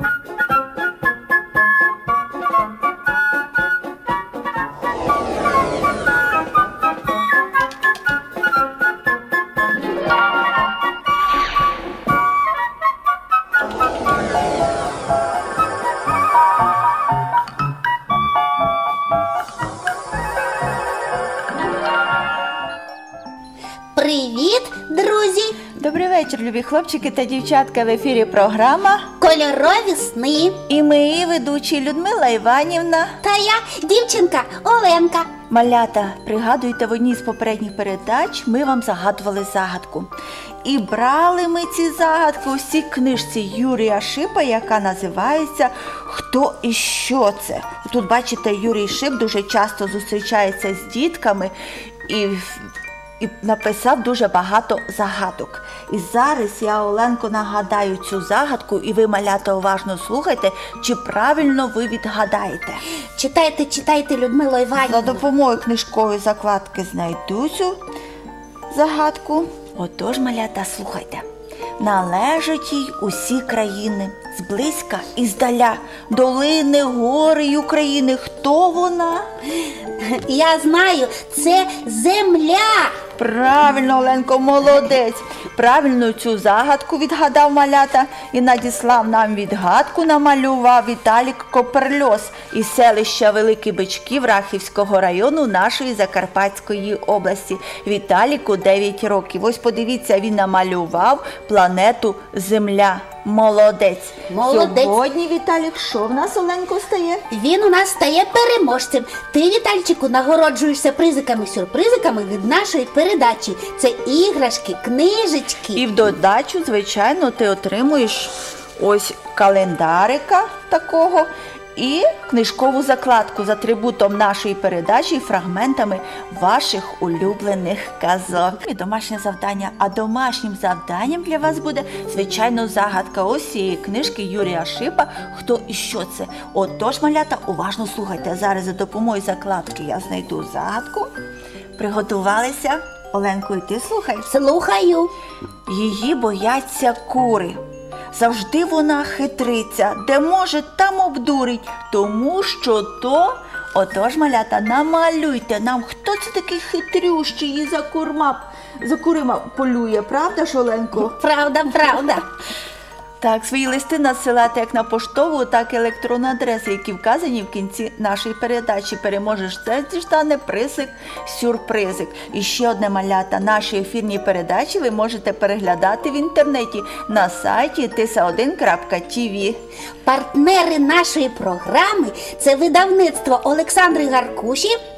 you Привіт, друзі! Добрий вечір, любі хлопчики та дівчатка. В ефірі програма. Кольорові сни. І ми, ведучі Людмила Іванівна. Та я дівчинка Оленка. Малята, пригадуйте, в одній з попередніх передач ми вам загадували загадку. І брали ми ці загадки у цій книжці Юрія Шипа, яка називається Хто і що це? Тут, бачите, Юрій Шип дуже часто зустрічається з дітками і, і написав дуже багато загадок. І зараз я Оленко нагадаю цю загадку, і ви, малята, уважно слухайте, чи правильно ви відгадаєте. Читайте, читайте, Людмило За допомогою книжкової закладки знайду цю загадку. Отож, малята, слухайте. Належать їй усі країни, зблизька і здаля, долини, гори й України. Хто вона? Я знаю, це земля. Правильно, Оленко, молодець. Правильно цю загадку відгадав малята і надіслав нам відгадку, намалював Віталік Коперльос із селища Великі Бичків Рахівського району нашої Закарпатської області. Віталіку 9 років. Ось подивіться, він намалював планету Земля. Молодець. Молодець. Сьогодні Віталік, що в нас Оленко стає? Він у нас стає переможцем. Ти, Вітальчику, нагороджуєшся призиками-сюрпризиками від нашої передачі. Це іграшки, книжечки. І в додачу, звичайно, ти отримуєш ось календарика такого і книжкову закладку з атрибутом нашої передачі і фрагментами ваших улюблених казок. І домашнє завдання. А домашнім завданням для вас буде, звичайно, загадка ось цієї книжки Юрія Шипа. Хто і що це? Отож, малята, уважно слухайте. Зараз за допомогою закладки я знайду загадку. Приготувалися? Оленко, і ти слухай. Слухаю. Її бояться кури. Завжди вона хитриться, де може, там обдурить, тому що то. Отож, малята, намалюйте нам, хто це такий хитрющий і за курма, за курима полює, правда, Шоленко? Правда, правда. Так, свої листи надсилати як на поштову, так і електронну адресу, які вказані в кінці нашої передачі. Переможеш це діждане присик, сюрпризик. І ще одне малята. Наші ефірні передачі ви можете переглядати в інтернеті на сайті tisa1.tv. Партнери нашої програми це видавництво Олександри Гаркуші.